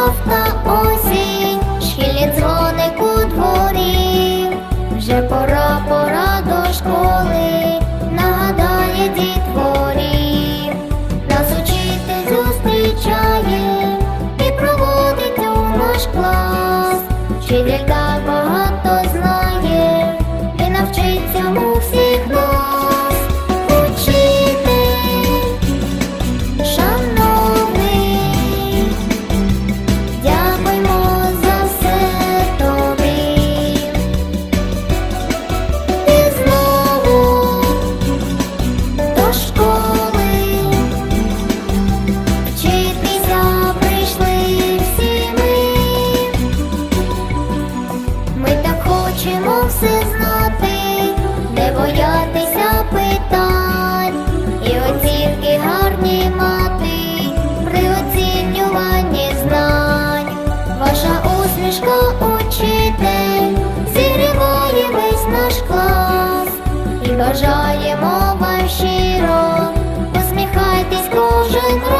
жовта ось. Все знати, не боятися питань, і оцінки гарні мати при оцінюванні знань. Ваша усмішка, учитель, зігріває весь наш клас, і бажаємо вам щиро, посміхайтесь кожен раз.